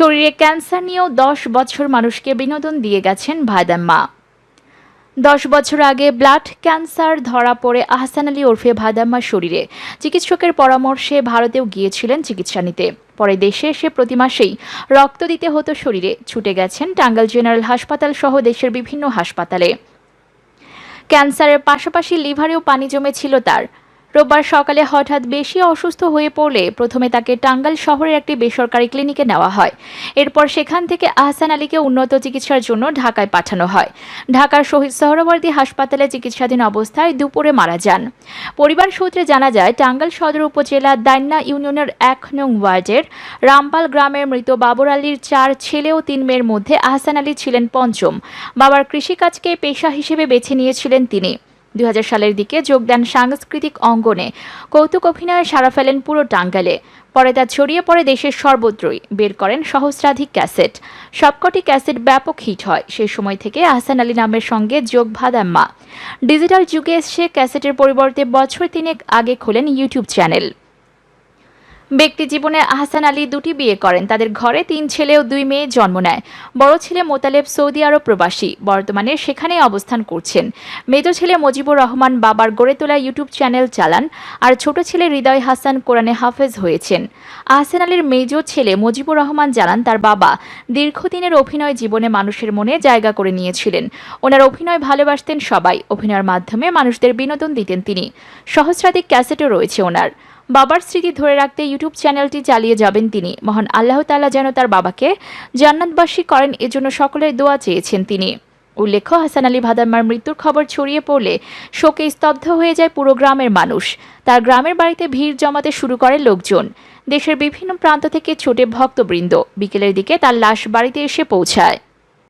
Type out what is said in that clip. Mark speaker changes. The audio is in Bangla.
Speaker 1: শরীরে ক্যান্সার নিয়েও দশ বছর মানুষকে বিনোদন দিয়ে গেছেন ভাদাম্মা দশ বছর আগে ব্লাড ক্যান্সার ধরা পড়ে আহসান আলী ওরফে ভাদাম্মার শরীরে। চিকিৎসকের পরামর্শে ভারতেও গিয়েছিলেন চিকিৎসা নিতে। পরে দেশে এসে প্রতি মাসেই রক্ত দিতে হতো শরীরে, ছুটে গেছেন টাঙ্গাইল জেনারেল হাসপাতাল সহ দেশের বিভিন্ন হাসপাতালে। ক্যান্সারের পাশাপাশি লিভারেও পানি জমেছিল তার। রোববার সকালে হঠাৎ বেশি অসুস্থ হয়ে পড়লে প্রথমে তাকে টাঙ্গাইল শহরের একটি বেসরকারি ক্লিনিকে নেওয়া হয়। এরপর সেখান থেকে আহসান আলীকে উন্নত চিকিৎসার জন্য ঢাকায় পাঠানো হয়। ঢাকার শহীদ সোহরাওয়ার্দী হাসপাতালে চিকিৎসাধীন অবস্থায় দুপুরে মারা যান। পরিবার সূত্রে জানা যায়, টাঙ্গাইল সদর উপজেলার দান্না ইউনিয়নের এক নং ওয়ার্ডের রামপাল গ্রামের মৃত বাবর আলীর চার ছেলে ও তিন মেয়ের মধ্যে আহসান আলী ছিলেন পঞ্চম। বাবার কৃষিকাজকে পেশা হিসেবে বেছে নিয়েছিলেন তিনি। দুই হাজার সালের দিকে যোগ দেন সাংস্কৃতিক অঙ্গনে। কৌতুক অভিনয়ে সারা ফেলেন পুরো টাঙ্গালে পরে তা ছড়িয়ে পড়ে দেশের সর্বত্রই বের করেন সহস্রাধিক ক্যাসেট। সবকটি ক্যাসেট ব্যাপক হিট হয়। সেই সময় থেকে আহসান আলী নামের সঙ্গে যোগ ভাদাম্মা। ডিজিটাল যুগে এসে ক্যাসেটের পরিবর্তে বছর তিনেক আগে খোলেন ইউটিউব চ্যানেল। ব্যক্তি জীবনে আহসান আলী দুটি বিয়ে করেন। তাদের ঘরে তিন ছেলে ও দুই মেয়ে জন্ম নেয়। বড় ছেলে মোতালেব সৌদি আরব প্রবাসী। বর্তমানে সেখানে অবস্থান করছেন। মেজ ছেলে মুজিবুর রহমান বাবার গড়ে তোলা ইউটিউব চ্যানেল চালান আর ছোট ছেলে হৃদয় হাসান কোরআনে হাফেজ হয়েছেন। আহসান আলীর মেজ ছেলে মুজিবুর রহমান জানান, তার বাবা দীর্ঘদিনের অভিনয় জীবনে মানুষের মনে জায়গা করে নিয়েছিলেন। ওনার অভিনয় ভালোবাসতেন সবাই। অভিনয়ের মাধ্যমে মানুষদের বিনোদন দিতেন তিনি। সহস্রাধিক ক্যাসেটও রয়েছে ওনার। বাবার স্মৃতি ধরে রাখতে ইউটিউব চ্যানেলটি চালিয়ে যাবেন তিনি। মহান আল্লাহ তাআলা যেন তার বাবাকে জান্নাতবাসী করেন, এজন্য সকলের দোয়া চেয়েছেন তিনি। উল্লেখ্য, হাসান আলী ভাদাম্মার মৃত্যুর খবর ছড়িয়ে পড়লে শোকে স্তব্ধ হয়ে যায় পুরো গ্রামের মানুষ। তার গ্রামের বাড়িতে ভিড় জমাতে শুরু করে লোকজন। দেশের বিভিন্ন প্রান্ত থেকে ছোটে ভক্তবৃন্দ। বিকেলের দিকে তার লাশ বাড়িতে এসে পৌঁছায়।